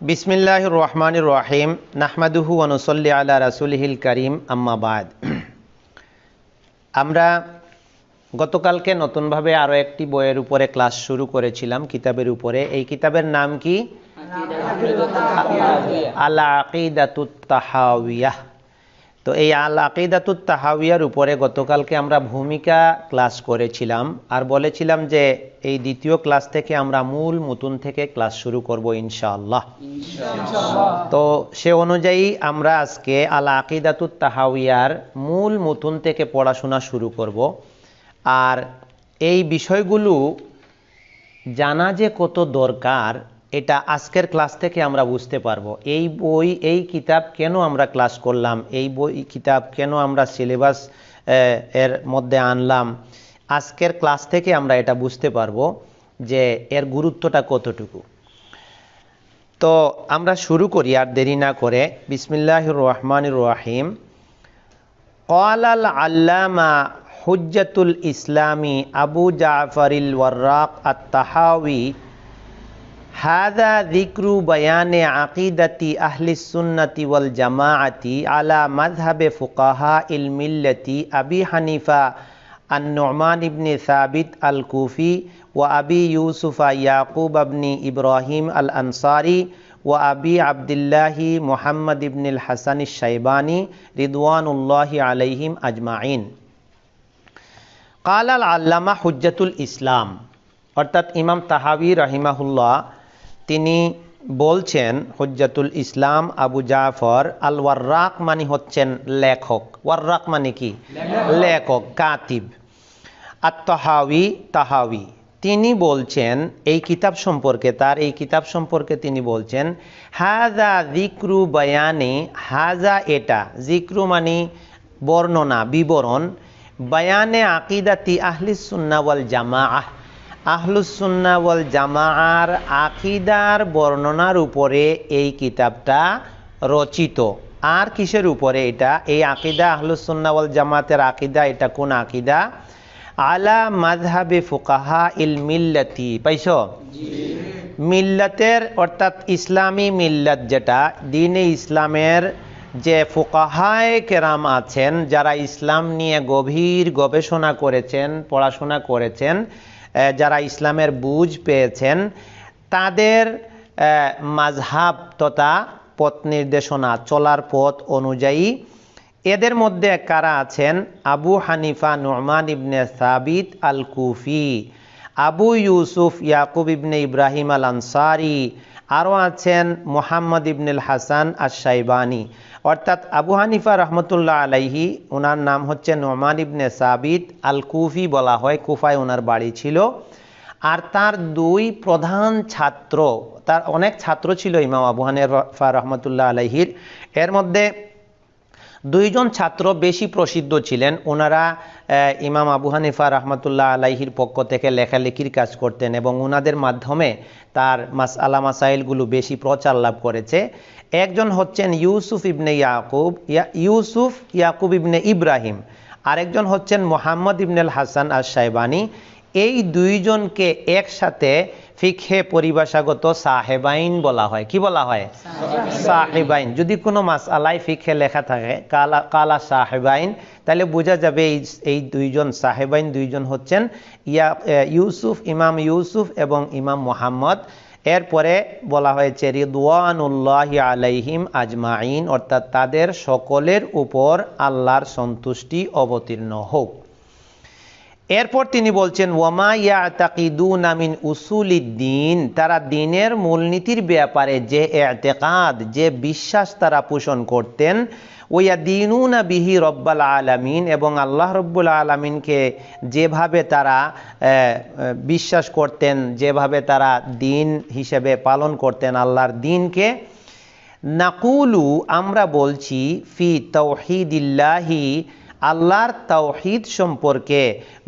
বিসমিল্লাহ রহমান রাহিম নাহমাদুহু অনুসল্লি আলা রাসুলহিল করিম আম্মাবাদ আমরা গতকালকে নতুনভাবে আরও একটি বইয়ের উপরে ক্লাস শুরু করেছিলাম কিতাবের উপরে। এই কিতাবের নাম কি? আল আকিদাতুত তাহাউিয়াহ তো এই আল আকিদাতুত তাহাউিয়ার উপরে গতকালকে আমরা ভূমিকা ক্লাস করেছিলাম আর বলেছিলাম যে এই দ্বিতীয় ক্লাস থেকে আমরা মূল মুতুন থেকে ক্লাস শুরু করব ইনশাআল্লাহ। তো সে অনুযায়ী আমরা আজকে আল আকিদাতুত তাহাউিয়ার মূল মুতুন থেকে পড়াশোনা শুরু করব। আর এই বিষয়গুলো জানা যে কত দরকার এটা আজকের ক্লাস থেকে আমরা বুঝতে পারব। এই বই, এই কিতাব কেন আমরা ক্লাস করলাম? এই বই কিতাব কেন আমরা সিলেবাস এর মধ্যে আনলাম? আজকের ক্লাস থেকে আমরা এটা বুঝতে পারব যে এর গুরুত্বটা কতটুকু। তো আমরা শুরু করি আর দেরি না করে। বিসমিল্লাহ রহমান রহিম। কলাল আল্লামা হুজ্জাতুল ইসলামী আবু জাফরিল ওয়ার্রাক আত্তাহাউি হাদা যিকরু বয়ানে আকিদাতি আহলিস সুন্নতি ওয়াল জামাআতি আলা মাযহাবে ফুকাহা ইল মিল্লাতি আবি হানিফা النعمان بن ثابت الكوفي وأبي يوسف يعقوب بن إبراهيم الأنصاري وأبي عبد الله محمد بن الحسن الشيباني رضوان الله عليهم أجمعين قال العلامة حجة الإسلام অর্থাৎ ইমাম তাহাবি রাহিমাহুল্লাহ তিনি বলছেন হজ্জাতুল ইসলাম আবু জাফর আল ওয়ার্রাক মানে হচ্ছেন লেখক। ওয়ার্রাক মানে কি? লেখক। কাতিব। তাহাবি তাহাবি তিনি বলছেন এই কিতাব সম্পর্কে তার এই কিতাব সম্পর্কে তিনি বলছেন হাজা জিক্রু বয়ানে হাজা এটা। জিক্রু মানে বর্ণনা বিবরণ। বয়ানে আকিদাতি আহলিস জামা জামাআহ। আহলুসুন্না ওয়াল জামাআর আকিদার বর্ণনার উপরে এই কিতাবটা রচিত। আর কিসের উপরে এটা? এই আকিদা আহলুসুন্না ওয়াল জামাতের আকিদা, এটা কোন আকিদা? আলা মাযহাবে ফুকাহা ইল মিল্লাতি, পাইছ? মিল্লাতের, অর্থাৎ ইসলামী মিল্লাত যেটা, দিনে ইসলামের যে ফোকাহায় কেরাম আছেন, যারা ইসলাম নিয়ে গভীর গবেষণা করেছেন, পড়াশোনা করেছেন যারা ইসলামের বুঝ পেয়েছেন, তাদের মাঝহাব তথা পথ নির্দেশনা, চলার পথ অনুযায়ী এদের মধ্যে কারা আছেন? আবু হানিফা নোমান ইবনে সাবিত আল কুফি আবু ইউসুফ ইয়াকুব ইবনে ইব্রাহিম আল আনসারি আরও আছেন মোহাম্মদ ইবনুল হাসান আশাইবানি অর্থাৎ আবু হানিফা রহমতুল্লাহ আলাইহি ওনার নাম হচ্ছে নোমান ইবনে সাবিত আল কুফি বলা হয়, কুফায় ওনার বাড়ি ছিল। আর তার দুই প্রধান ছাত্র, তার অনেক ছাত্র ছিল ইমাম আবু হানিফা রহমতুল্লাহ আলাইহির। এর মধ্যে দুইজন ছাত্র বেশি প্রসিদ্ধ ছিলেন ওনারা ইমাম আবু হানিফা রহমতুল্লাহ আলাইহির পক্ষ থেকে লেখালেখির কাজ করতেন এবং ওনাদের মাধ্যমে তার মাস আলা মাসাইলগুলো বেশি প্রচার লাভ করেছে। একজন হচ্ছেন ইউসুফ ইবনে ইয়াকুব ইউসুফ ইয়াকুব ইবনে ইব্রাহিম। আরেকজন হচ্ছেন মোহাম্মদ ইবনেল হাসান আর সাহেবানি এই দুইজনকে একসাথে ফিকহে পরিভাষাগত সাহেবাইন বলা হয়। কি বলা হয়? সাহেবাইন। যদি কোনো মাস আলাই ফিকহে লেখা থাকে কালা কালা সাহেবাইন তাহলে বোঝা যাবে এই এই দুইজন সাহেবাইন দুইজন হচ্ছেন ইয়া ইউসুফ, ইমাম ইউসুফ এবং ইমাম মোহাম্মদ। এরপরে বলা হয়েছে, রিদওয়ানুল্লাহ আলাইহিম আজমাইন অর্থাৎ তাদের সকলের উপর আল্লাহর সন্তুষ্টি অবতীর্ণ হোক। এরপর তিনি বলছেন, ওয়ামা ইয়াতাকিদুন আমিন উসুলিদ্দিন তারা দিনের মূলনীতির ব্যাপারে যে এতেকাদ, যে বিশ্বাস তারা পোষণ করতেন ওয়া দিনুনা বিহি রব্বাল আলামিন, এবং আল্লাহ রব্বুল আলমিনকে যেভাবে তারা বিশ্বাস করতেন, যেভাবে তারা দিন হিসেবে পালন করতেন আল্লাহর দিনকে, নাকুলু, আমরা বলছি, ফি তৌহিদিল্লাহি আল্লাহর তৌহিদ সম্পর্কে।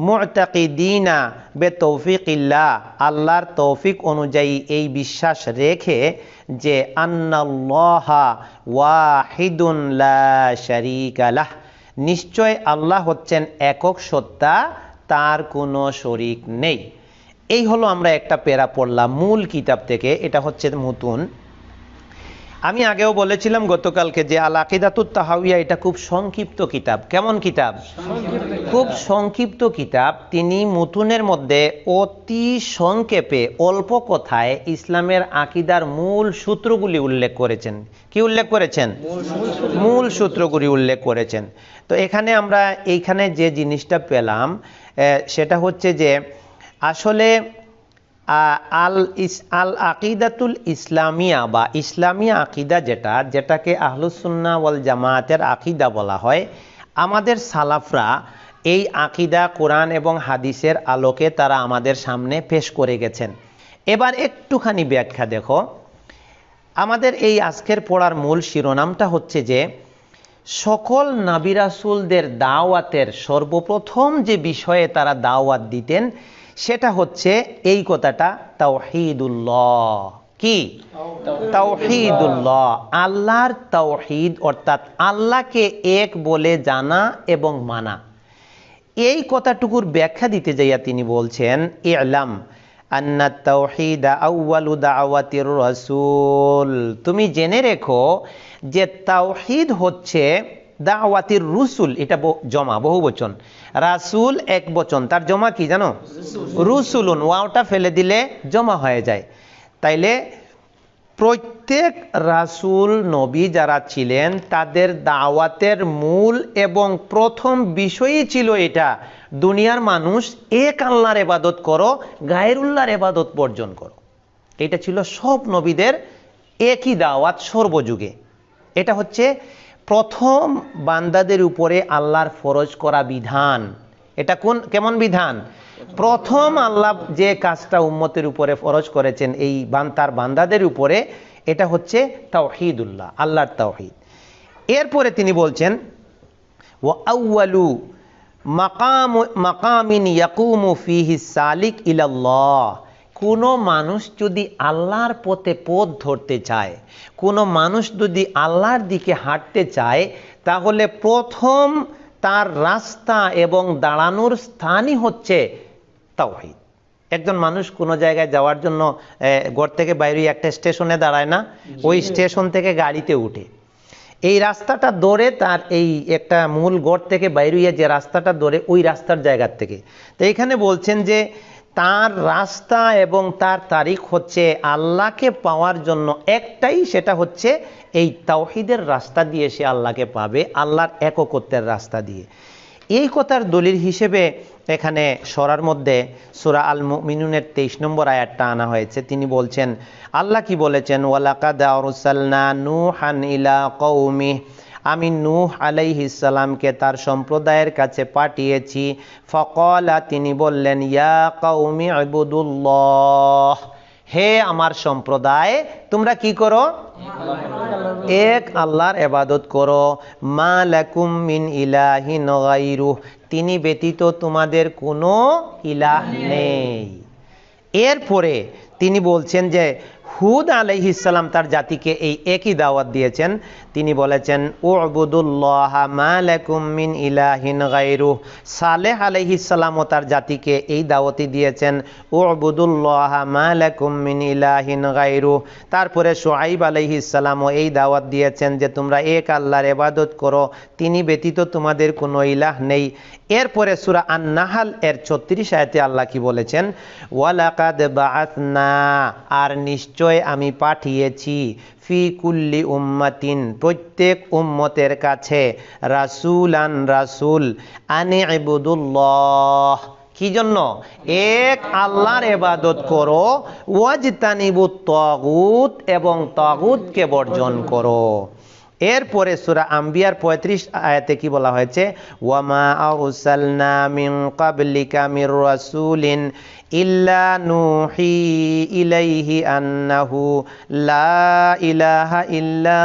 মুতাকিদিনা বে তৌফিকিল্লাহ আল্লাহর তৌফিক অনুযায়ী এই বিশ্বাস রেখে যে, আন্নাল্লাহা ওয়াহিদুন লা শারীকা লাহ। নিশ্চয় আল্লাহ হচ্ছেন একক সত্তা, তার কোনো শরিক নেই। এই হলো আমরা একটা পেরা পড়লাম মূল কিতাব থেকে, এটা হচ্ছে মুতুন আমি আগেও বলেছিলাম গতকালকে যে আল আকিদাতুত তাহাউইয়া এটা খুব সংক্ষিপ্ত কিতাব। কেমন কিতাব? খুব সংক্ষিপ্ত কিতাব। তিনি মুতুনের মধ্যে অতি সংক্ষেপে অল্প কথায় ইসলামের আকিদার মূল সূত্রগুলি উল্লেখ করেছেন। কি উল্লেখ করেছেন? মূল সূত্রগুলি উল্লেখ করেছেন। তো এখানে আমরা এইখানে যে জিনিসটা পেলাম সেটা হচ্ছে যে আসলে আল ইস, আল আকিদাতুল ইসলামিয়া বা ইসলামিয়া আকিদা যেটা, যেটাকে আহলুসুন্না ওয়াল জামায়াতের আকিদা বলা হয়, আমাদের সালাফরা এই আকিদা কোরআন এবং হাদিসের আলোকে তারা আমাদের সামনে পেশ করে গেছেন। এবার একটুখানি ব্যাখ্যা দেখো। আমাদের এই আজকের পড়ার মূল শিরোনামটা হচ্ছে যে, সকল নাবিরাসুলদের দাওয়াতের সর্বপ্রথম যে বিষয়ে তারা দাওয়াত দিতেন সেটা হচ্ছে এই কথাটা তাওহিদুল্লাহ। কি? তাওহিদুল্লাহ। আল্লাহর তাওহিদ অর্থাৎ আল্লাহকে এক বলে জানা এবং মানা। এই কথাটুকুর ব্যাখ্যা দিতে যাইয়া তিনি বলছেন ইলাম আন্না তাওহিদা আউয়ালু দাওয়াতির রাসূল। তুমি জেনে রেখো যে তাওহিদ হচ্ছে দাওয়াতির রুসুল, এটা জমা, বহু বচন। রাসূল এক বচন, তার জমা কি জানো? রুসুলুন, ওয়াওটা ফেলে দিলে জমা হয়ে যায়। তাইলে প্রত্যেক রাসুল, নবী যারা ছিলেন, তাদের দাওয়াতের মূল এবং প্রথম বিষয়ই ছিল এটা, দুনিয়ার মানুষ এক আল্লাহর এবাদত করো, গায়েরুল্লাহর এবাদত বর্জন করো। এটা ছিল সব নবীদের একই দাওয়াত সর্বযুগে। এটা হচ্ছে প্রথম বান্দাদের উপরে আল্লাহর ফরজ করা বিধান। এটা কোন, কেমন বিধান? প্রথম আল্লাহ যে কাজটা উম্মতের উপরে ফরজ করেছেন, এই তার বান্দাদের উপরে, এটা হচ্ছে তাওহিদুল্লাহ, আল্লাহর তাওহিদ। এরপরে তিনি বলছেন ও আউয়ালু মাকাম, মাকামিন ইয়াকুমু ফিহি সালিক ইলাল্লাহ। কোনো মানুষ যদি আল্লাহর পথে পথ ধরতে চায় কোনো মানুষ যদি আল্লাহর দিকে হাঁটতে চায় তাহলে প্রথম তার রাস্তা এবং দাঁড়ানোর স্থানই হচ্ছে তাওহিদ। একজন মানুষ কোনো জায়গায় যাওয়ার জন্য ঘর থেকে বাইরে একটা স্টেশনে দাঁড়ায় না ওই স্টেশন থেকে গাড়িতে উঠে। এই রাস্তাটা ধরে তার এই একটা মূল গড় থেকে বাইরিয়ে যে রাস্তাটা ধরে ওই রাস্তার জায়গার থেকে। তো এখানে বলছেন যে তার রাস্তা এবং তার তারিখ হচ্ছে আল্লাহকে পাওয়ার জন্য একটাই, সেটা হচ্ছে এই তাওহিদের রাস্তা দিয়ে সে আল্লাহকে পাবে, আল্লাহর এককত্বের রাস্তা দিয়ে। এই কথার দলিল হিসেবে এখানে সরার মধ্যে সুরা আল মিনুনের তেইশ নম্বর আয়াতটা আনা হয়েছে। তিনি বলছেন, আল্লাহ কি বলেছেন? ওয়ালাকাদ আরসালনা নূহান ইলা কওমি আমি নূহ আলাইহিসালামকে তার সম্প্রদায়ের কাছে পাঠিয়েছি। ফকলা, তিনি বললেন, ইয়া কওমি ইবুদুল্লাহ। হে আমার সম্প্রদায়, তোমরা কি করো? এক, আল্লাহর এবাদত করো। মা লাকুম মিন ইলাহিন গায়রুহ। তিনি ব্যতীত তোমাদের কোনো ইলাহ নেই। এরপরে তিনি বলছেন যে হুদ আলাইহিসাল্লাম তার জাতিকে এই একই দাওয়াত দিয়েছেন। তিনি বলেছেন মিন ইলাহিন গায়রুহ। সালেহ আলাইহিসাল্লামও তার জাতিকে এই দাওয়াতি দিয়েছেন মিন ইলাহিন গায়রুহ। তারপরে সোয়াইব আলাইহিসাল্লামও এই দাওয়াত দিয়েছেন যে, তোমরা এক আল্লাহর এবাদত করো, তিনি ব্যতীত তোমাদের কোনো ইলাহ নেই। এরপরে সুরা আন্নাহাল এর ছত্রিশ আয়তে আল্লাহ কি বলেছেন, ওয়ালাকাদ বাআথনা আর নিশ্চয় আমি পাঠিয়েছি ফি কুল্লি উম্মাতিন, প্রত্যেক উম্মতের কাছে। রাসুল রাসূলান রাসুল, আনে আবুদুল্লাহ কি জন্য? এক, আল্লাহর এবাদত করো, ওয়াজতানিবুত তাগুত এবং তাগুতকে বর্জন করো। এরপরে সুরা আম্বিয়ার পঁয়ত্রিশ আয়াতে কি বলা হয়েছে? ওয়ামা আরসালনা মিন ক্বাবলিকা মির রাসূলিন ইল্লা নুহি ইলাইহি আন্নাহু লা ইলাহা ইল্লা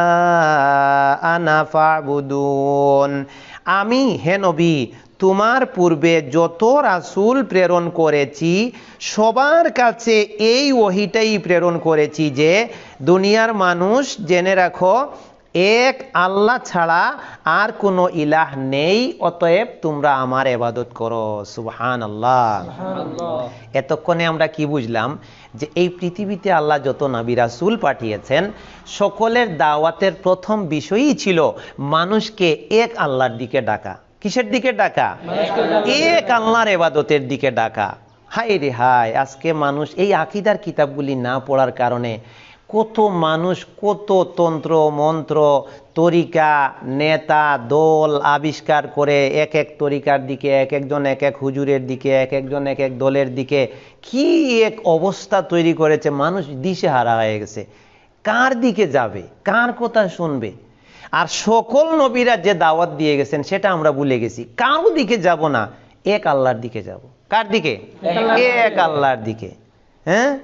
আনা ফাবুদুন। আমি হে নবী, তোমার পূর্বে যত রাসূল প্রেরণ করেছি, সবার কাছে এই ওহিটাই প্রেরণ করেছি যে, দুনিয়ার মানুষ জেনে রাখো এক আল্লাহ ছাড়া আর কোনো ইলাহ নেই অতএব তোমরা আমার এবাদত করো। সুবহান আল্লাহ এতক্ষণে আমরা কি বুঝলাম? যে এই পৃথিবীতে আল্লাহ যত নবী রাসূল পাঠিয়েছেন সকলের দাওয়াতের প্রথম বিষয়ই ছিল মানুষকে এক আল্লাহর দিকে ডাকা। কিসের দিকে ডাকা? এক আল্লাহর এবাদতের দিকে ডাকা। হাই রে হাই আজকে মানুষ এই আকিদার কিতাবগুলি না পড়ার কারণে কত মানুষ কত তন্ত্র মন্ত্র তরিকা নেতা দল আবিষ্কার করে এক এক তরিকার দিকে এক একজন এক এক হুজুরের দিকে এক একজন এক এক দলের দিকে কি এক অবস্থা তৈরি করেছে? মানুষ দিশে হারা হয়ে গেছে। কার দিকে যাবে? কার কথা শুনবে? আর সকল নবীরা যে দাওয়াত দিয়ে গেছেন সেটা আমরা ভুলে গেছি। কারও দিকে যাব না এক আল্লাহর দিকে যাব। কার দিকে? এক আল্লাহর দিকে। হ্যাঁ?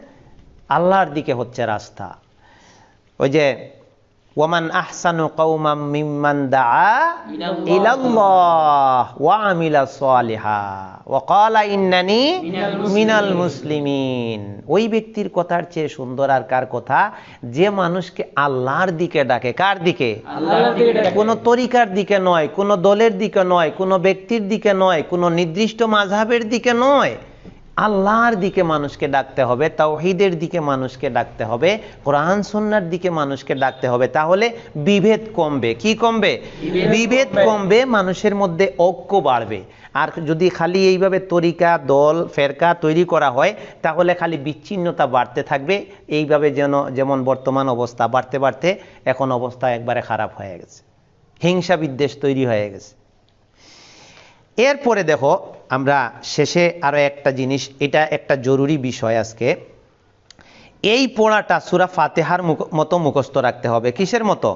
আল্লাহর দিকে হচ্ছে রাস্তা। ওই যে ওয়ামান আহসানু কওমাম মিম্মান দাআ ইলাল্লাহ ওয়া আমিলা সালিহা ওয়া ক্বালা ইন্নানি মিনাল মুসলিমিন। ওই ব্যক্তির কথার চেয়ে সুন্দর আর কার কথা? যে মানুষকে আল্লাহর দিকে ডাকে। কার দিকে? কোনো তরিকার দিকে নয় কোনো দলের দিকে নয় কোনো ব্যক্তির দিকে নয় কোনো নির্দিষ্ট মাঝহাবের দিকে নয়। আল্লাহর দিকে মানুষকে ডাকতে হবে তাওহিদের দিকে মানুষকে ডাকতে হবে কোরআন সন্ন্যার দিকে মানুষকে ডাকতে হবে তাহলে বিভেদ কমবে। কি কমবে? বিভেদ কমবে মানুষের মধ্যে ঐক্য বাড়বে। আর যদি খালি এইভাবে তরিকা দল ফেরকা তৈরি করা হয় তাহলে খালি বিচ্ছিন্নতা বাড়তে থাকবে। এইভাবে যেন যেমন বর্তমান অবস্থা বাড়তে বাড়তে এখন অবস্থা একবারে খারাপ হয়ে গেছে। হিংসা বিদ্বেষ তৈরি হয়ে গেছে। এরপরে দেখো আমরা শেষে আরও একটা জিনিস, এটা একটা জরুরি বিষয় আজকে। এই পড়াটা সুরা ফাতেহার মতো মুখস্থ রাখতে হবে। কিসের মতো?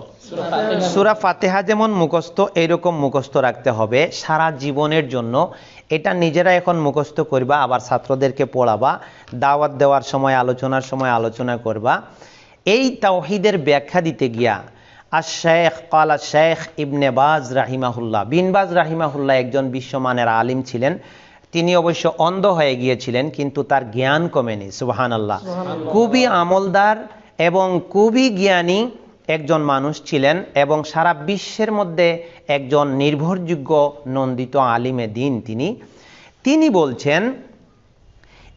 সুরা ফাতেহা যেমন মুখস্থ, এইরকম মুখস্থ রাখতে হবে সারা জীবনের জন্য। এটা নিজেরা এখন মুখস্থ করবা, আবার ছাত্রদেরকে পড়াবা, দাওয়াত দেওয়ার সময়, আলোচনার সময় আলোচনা করবা। এই তাওহিদের ব্যাখ্যা দিতে গিয়া আর শেখ কালা শেখ ইবনে বাজ রাহিমাহুল্লাহ। বিনবাজ রাহিমাহুল্লাহ একজন বিশ্বমানের আলিম ছিলেন। তিনি অবশ্য অন্ধ হয়ে গিয়েছিলেন কিন্তু তার জ্ঞান কমেনি সুবাহান আল্লাহ খুবই আমলদার এবং খুবই জ্ঞানী একজন মানুষ ছিলেন এবং সারা বিশ্বের মধ্যে একজন নির্ভরযোগ্য নন্দিত আলিমে দিন তিনি। তিনি বলছেন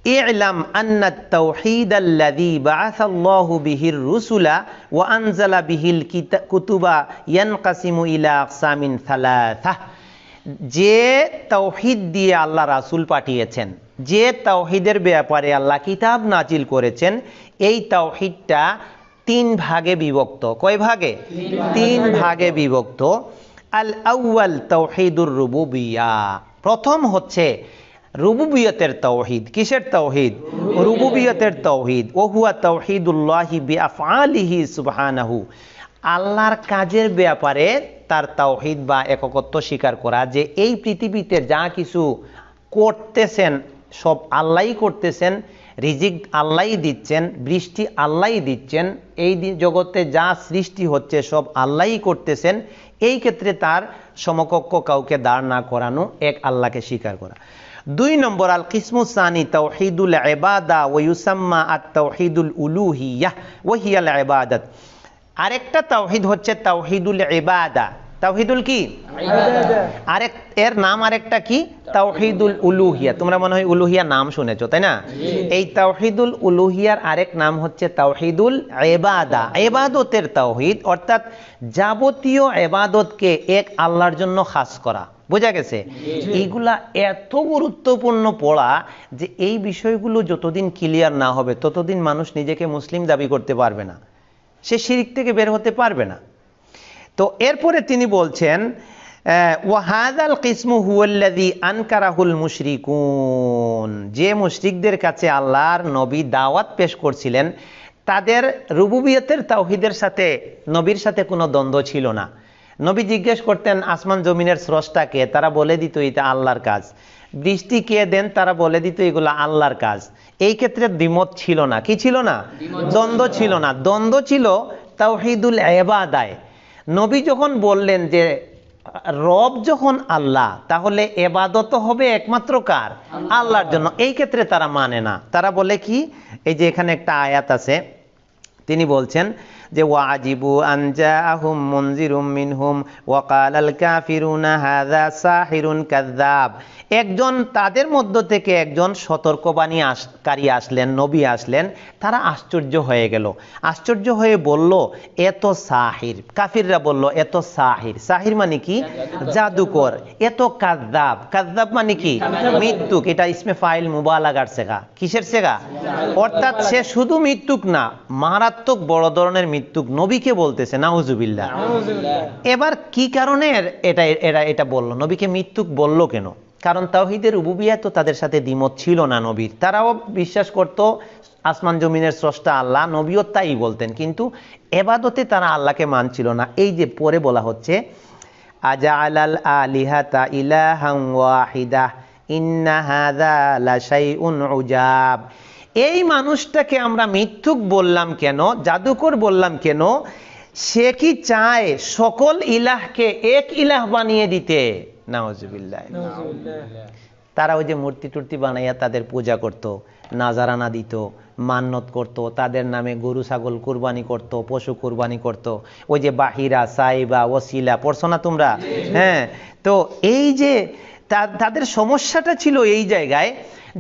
اعلم أن التوحيد الذي بعث الله به الرسل وأنزل به الكتب ينقسم إلى أقسام ثلاثة যে তাওহিদ দিয়ে আল্লাহ রাসূল পাঠিয়েছেন যে তাওহিদের ব্যাপারে আল্লাহ কিতাব নাজিল করেছেন এই তাওহিদটা তিন ভাগে বিভক্ত কয় ভাগে তিন ভাগে বিভক্ত আল আউয়াল তাওহিদুর রুবুবিয়া প্রথম হচ্ছে রুবুবিয়তের তৌহিদ। কিসের তৌহিদ? রুবুবিয়তের তৌহিদ। ও হুয়া তৌহিদুল্লাহি বিআফআলিহি সুবহানাহু। আল্লাহর কাজের ব্যাপারে তার তাওহিদ বা এককত্ব স্বীকার করা যে এই পৃথিবীতে যা কিছু করতেছেন, সব আল্লাহই করতেছেন, রিজিক আল্লাহই দিচ্ছেন, বৃষ্টি আল্লাহই দিচ্ছেন, এই জগতে যা সৃষ্টি হচ্ছে সব আল্লাহই করতেছেন, এই ক্ষেত্রে তার সমকক্ষ কাউকে দাঁড় না করানো এক আল্লাহকে স্বীকার করা। দুই নম্বর আল কিসমুসানি তৌহিদুল এবাদা ওয়ুসাম্মা আত তৌহিদুল উলুহিয়াহ ওহিয়াল এবাদত আরেকটা তাওহিদ হচ্ছে তাওহিদুল ইবাদা তাওহিদুল কি? আরেক এর নাম আরেকটা কি? তাওহিদুল উলুহিয়া। তোমরা মনে হয় উলুহিয়া নাম শুনেছো তাই না? এই তাওহিদুল উলুহিয়ার আরেক নাম হচ্ছে তাওহিদুল এবাদা এবাদতের তাওহিদ অর্থাৎ যাবতীয় এবাদতকে এক আল্লাহর জন্য খাস করা। বোঝা গেছে? এইগুলা এত গুরুত্বপূর্ণ পড়া যে এই বিষয়গুলো যতদিন ক্লিয়ার না হবে ততদিন মানুষ নিজেকে মুসলিম দাবি করতে পারবে না। সে শিরিক থেকে বের হতে পারবে না। তো এরপরে তিনি বলছেন ওয়াহাদাল কিসমু হুয়াল্লাযী আনকারাহুল মুশরিকুন। যে মুশরিকদের কাছে আল্লাহর নবী দাওয়াত পেশ করছিলেন তাদের রুবুবিয়তের তাওহিদের সাথে নবীর সাথে কোনো দ্বন্দ্ব ছিল না। নবী জিজ্ঞেস করতেন আসমান জমিনের স্রষ্টাকে তারা বলে দিত এটা আল্লাহর কাজ। বৃষ্টি কে দেন? তারা বলে দিত এগুলো আল্লাহর কাজ। এই ক্ষেত্রে দ্বিমত ছিল না। কি ছিল না? দ্বন্দ্ব ছিল না। দ্বন্দ্ব ছিল তাওহিদুল এবাদায় নবী যখন বললেন যে রব যখন আল্লাহ তাহলে এবাদত হবে একমাত্র কার? আল্লাহর জন্য। এই ক্ষেত্রে তারা মানে না। তারা বলে কি এই যে এখানে একটা আয়াত আছে তিনি বলছেন যে ওয়াজিবু আনজা আহুম মঞ্জিরুম মিনহুম ওয়াকাল আল কাফিরুনা হাযা সাহিরুন কাযযাব। একজন তাদের মধ্য থেকে একজন সতর্কবাণী আসকারী আসলেন, নবী আসলেন, তারা আশ্চর্য হয়ে গেল। আশ্চর্য হয়ে বলল, এত সাহির। কাফিররা বলল, এত সাহির। সাহির মানে কি? জাদুকর। এত কাদ্দাব কাদ্দাব মানে কি? মৃত্যুক। এটা ইসমে ফাইল মুবালাগার শেখা। কিসের শেখা? অর্থাৎ সে শুধু মৃত্যুক না, মারাত্মক বড় ধরনের মৃত্যুক নবীকে বলতেছে নাউজুবিল্লাহ। এবার কি কারণে এটা এরা এটা বলল? নবীকে মৃত্যুক বলল কেন? কারণ তাওহিদের উবুবিয়া তো তাদের সাথে দ্বিমত ছিল না নবীর। তারাও বিশ্বাস করত আসমান জমিনের স্রষ্টা আল্লাহ নবীও তাই বলতেন। কিন্তু এবাদতে তারা আল্লাহকে মানছিল না। এই যে পরে বলা হচ্ছে আজা আলাল আলিহাতা ইলাহাম ওয়াহিদা ইন্না হাদা লাশাইউন উজাব। এই মানুষটাকে আমরা মিথ্যুক বললাম কেন? জাদুকর বললাম কেন? সে কি চায় সকল ইলাহকে এক ইলাহ বানিয়ে দিতে? নাওজুবিল্লাহ তারা ওই যে মূর্তি টুর্তি বানাইয়া তাদের পূজা করত নাজারানা দিত মান্নত করত তাদের নামে গরু ছাগল কুরবানি করত পশু কুরবানি করত। ওই যে বাহিরা সাইবা ওসিলা পড়ছো না তোমরা? হ্যাঁ তো এই যে তাদের সমস্যাটা ছিল এই জায়গায়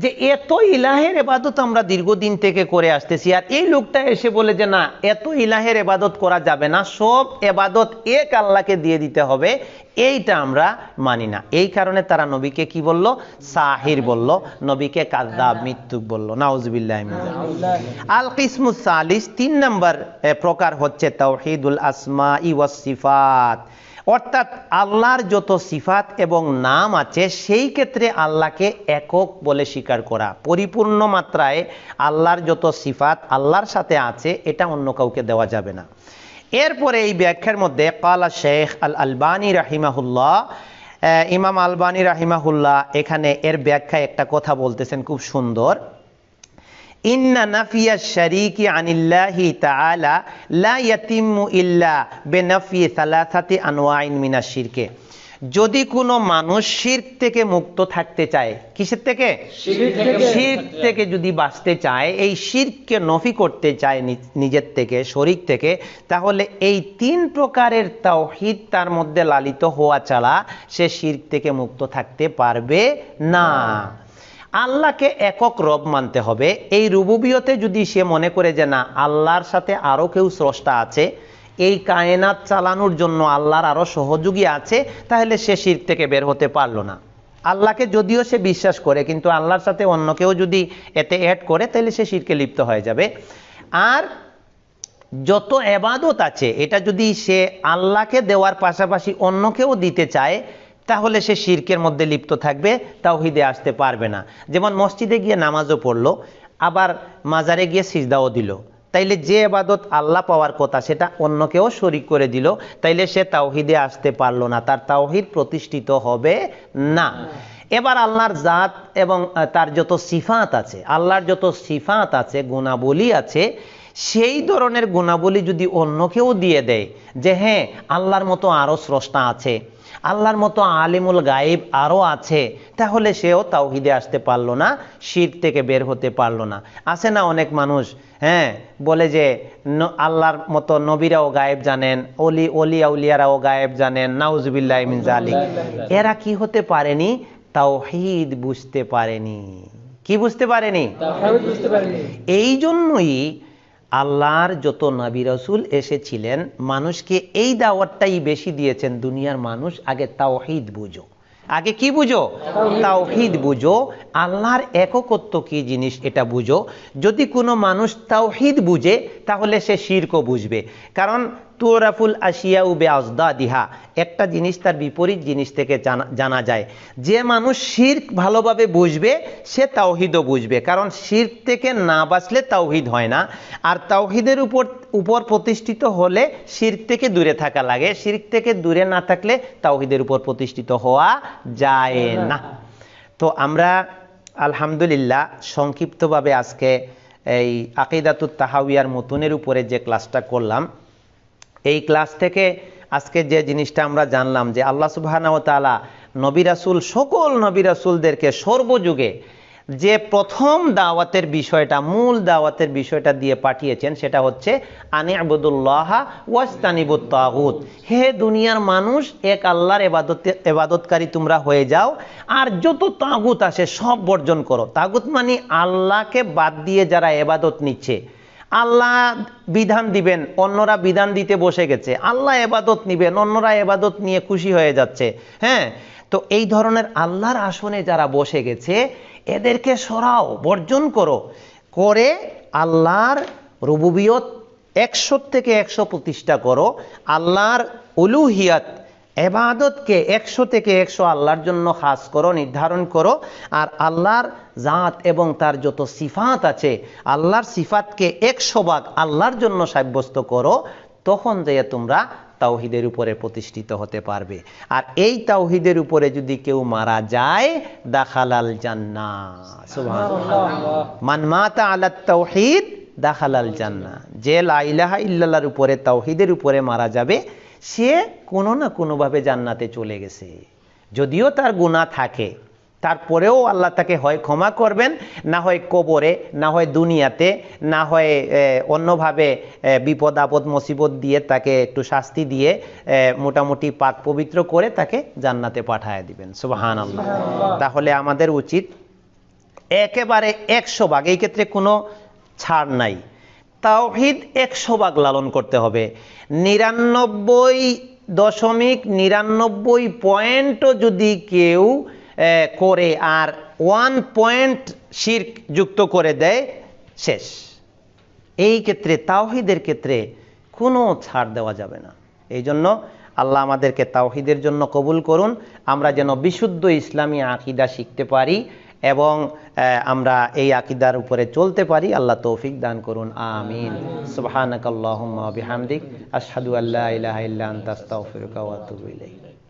যে এত ইলাহের এবাদত আমরা দীর্ঘদিন থেকে করে আসতেছি, আর এই লোকটা এসে বলে যে, না এত ইলাহের এবাদত করা যাবে না, সব এবাদত এক আল্লাহকে দিয়ে দিতে হবে, এইটা আমরা মানি না। এই কারণে তারা নবীকে কি বলল? সাহির বলল, নবীকে কাদ্দাব মৃত্যু বলল। নাউজবিল্লাহ আল কিসমুস সালিস তিন নম্বর প্রকার হচ্ছে তাওহিদুল আসমা ওয়াস সিফাত। অর্থাৎ আল্লাহর যত সিফাত এবং নাম আছে, সেই ক্ষেত্রে আল্লাহকে একক বলে স্বীকার করা। পরিপূর্ণ মাত্রায় আল্লাহর যত সিফাত, আল্লাহর সাথে আছে, এটা অন্য কাউকে দেওয়া যাবে না। এরপরে এই ব্যাখ্যার মধ্যে কালা শেখ আল আলবানী রাহিমাহুল্লাহ ইমাম আলবানী রাহিমাহুল্লাহ এখানে এর ব্যাখ্যায় একটা কথা বলতেছেন খুব সুন্দর। ইন্না নাফিয়া শারিকি আনিল্লাহি তাআলা লা ইয়াতিম্মু ইল্লা বিনাফি সালাসাতি আনওয়াইন মিনা শিরকে। যদি কোনো মানুষ শিরক থেকে মুক্ত থাকতে চায় কিসের থেকে? শিরক থেকে যদি বাঁচতে চায় এই শিরককে নফি করতে চায় নিজের থেকে শরিক থেকে তাহলে এই তিন প্রকারের তাওহিদ তার মধ্যে লালিত হওয়া ছাড়া সে শিরক থেকে মুক্ত থাকতে পারবে না। আল্লাহকে একক রব মানতে হবে। এই রুবুবিয়তে যদি সে মনে করে যে না, আল্লাহর সাথে আরও কেউ স্রষ্টা আছে, এই কায়নাত চালানোর জন্য আল্লাহর আরও সহযোগী আছে, তাহলে সে শির থেকে বের হতে পারল না। আল্লাহকে যদিও সে বিশ্বাস করে, কিন্তু আল্লাহর সাথে অন্য কেউ যদি এতে অ্যাড করে, তাহলে সে শিরকে লিপ্ত হয়ে যাবে। আর যত এবাদত আছে, এটা যদি সে আল্লাহকে দেওয়ার পাশাপাশি অন্যকেও দিতে চায় তাহলে সে শিরকের মধ্যে লিপ্ত থাকবে, তাওহিদে আসতে পারবে না। যেমন মসজিদে গিয়ে নামাজও পড়ল, আবার মাজারে গিয়ে সিজদাও দিল। তাইলে যে এবাদত আল্লাহ পাওয়ার কথা, সেটা অন্যকেও শরিক করে দিল, তাইলে সে তাওহিদে আসতে পারল না, তার তাওহিদ প্রতিষ্ঠিত হবে না। এবার আল্লাহর জাত এবং তার যত সিফাত আছে, আল্লাহর যত সিফাত আছে, গুণাবলী আছে, সেই ধরনের গুণাবলী যদি অন্যকেও দিয়ে দেয়, যে হ্যাঁ আল্লাহর মতো আরও স্রষ্টা আছে আল্লাহর মতো আলিমুল গায়েব আরও আছে তাহলে সেও তাওহিদে আসতে পারল না শীত থেকে বের হতে পারল না। আছে না অনেক মানুষ হ্যাঁ বলে যে আল্লাহর মতো নবীরাও গায়েব জানেন অলি অলি আউলিয়ারাও গায়েব জানেন নাউজুবিল্লাহ জালিক এরা কি হতে পারেনি? তাওহিদ বুঝতে পারেনি। কি বুঝতে পারেনি। এই জন্যই আল্লাহর যত নাবি রসুল এসেছিলেন মানুষকে এই দাওয়াতটাই বেশি দিয়েছেন দুনিয়ার মানুষ আগে তাওহিদ বুঝো। আগে কি বুঝো? তাওহিদ। বুঝো। আল্লাহর এককত্ব কি জিনিস এটা বুঝো। যদি কোনো মানুষ তাওহিদ বুঝে তাহলে সে শিরকও বুঝবে। কারণ তুরাফুল আসিয়া উবে আজদা দিহা একটা জিনিস তার বিপরীত জিনিস থেকে জানা যায়। যে মানুষ শির্ক ভালোভাবে বুঝবে, সে তাওহিদও বুঝবে। কারণ শির্ক থেকে না বাঁচলে তাওহিদ হয় না। আর তাওহিদের উপর উপর প্রতিষ্ঠিত হলে শির্ক থেকে দূরে থাকা লাগে। শির্ক থেকে দূরে না থাকলে তাওহিদের উপর প্রতিষ্ঠিত হওয়া যায় না। তো আমরা আলহামদুলিল্লাহ সংক্ষিপ্তভাবে আজকে এই আকিদাতুত তাহাউয়ার মতনের উপরে যে ক্লাসটা করলাম এই ক্লাস থেকে আজকে যে জিনিসটা আমরা জানলাম যে আল্লাহ সুবহানাহু ওয়া তাআলা নবী সকল নবিরাসুলদেরকে সর্বযুগে যে প্রথম দাওয়াতের বিষয়টা, মূল দাওয়াতের বিষয়টা দিয়ে পাঠিয়েছেন সেটা হচ্ছে, আনি আবুদুল্লাহ ওয়াস্তানিবুত হে দুনিয়ার মানুষ, এক আল্লাহর এবাদত, এবাদতকারী তোমরা হয়ে যাও, আর যত তাগুত আসে সব বর্জন করো। তাগুত মানে আল্লাহকে বাদ দিয়ে যারা এবাদত নিচ্ছে। আল্লাহ বিধান দিবেন, অন্যরা বিধান দিতে বসে গেছে। আল্লাহ এবাদত নিবেন, অন্যরা এবাদত নিয়ে খুশি হয়ে যাচ্ছে। হ্যাঁ? তো এই ধরনের আল্লাহর আসনে যারা বসে গেছে, এদেরকে সরাও, বর্জন করো। করে আল্লাহর রুবুবিয়ত একশো থেকে একশো প্রতিষ্ঠা করো। আল্লাহর উলুহিয়াত এবাদতকে একশো থেকে একশো আল্লাহর জন্য খাস করো, নির্ধারণ করো, আর আল্লাহর জাত এবং তার যত সিফাত আছে, আল্লাহর সিফাতকে একশো ভাগ আল্লাহর জন্য সাব্যস্ত করো, তখন যে তোমরা তাওহিদের উপরে প্রতিষ্ঠিত হতে পারবে। আর এই তাওহিদের উপরে যদি কেউ মারা যায়, দাখালাল জান্না মান মাতা আলা তাওহিদ, দাখালাল জান্না যে লাইলাহা ইল্লাল্লাহর উপরে, তাওহিদের উপরে মারা যাবে সে কোনো না কোনোভাবে জান্নাতে চলে গেছে। যদিও তার গুণা থাকে, তারপরেও আল্লাহ তাকে হয় ক্ষমা করবেন, না হয় কবরে, না হয় দুনিয়াতে, না হয় অন্যভাবে বিপদ, আপদ, মুসিবত দিয়ে তাকে একটু শাস্তি দিয়ে মোটামুটি পাক পবিত্র করে তাকে জান্নাতে পাঠায় দিবেন। সুবাহান আল্লাহ তাহলে আমাদের উচিত একেবারে একশো ভাগ, এই ক্ষেত্রে কোনো ছাড় নাই। তাওহিদ একশো ভাগ লালন করতে হবে। নিরানব্বই দশমিক নিরানব্বই পয়েন্টও যদি কেউ করে আর ওয়ান পয়েন্ট শির্ক যুক্ত করে দেয়, শেষ। এই ক্ষেত্রে, তাওহিদের ক্ষেত্রে কোনো ছাড় দেওয়া যাবে না। এই জন্য আল্লাহ আমাদেরকে তাওহিদের জন্য কবুল করুন। আমরা যেন বিশুদ্ধ ইসলামী আকিদা শিখতে পারি। এবং আমরা এই আকিদার উপরে চলতে পারি। আল্লাহ তৌফিক দান করুন। আমিন। সুবহানাকাল্লাহুম্মা বিহামদিক। আশহাদু আল্লা ইলাহা ইল্লা আনতা, আস্তাগফিরুকা ওয়া আতুবু ইলাইক।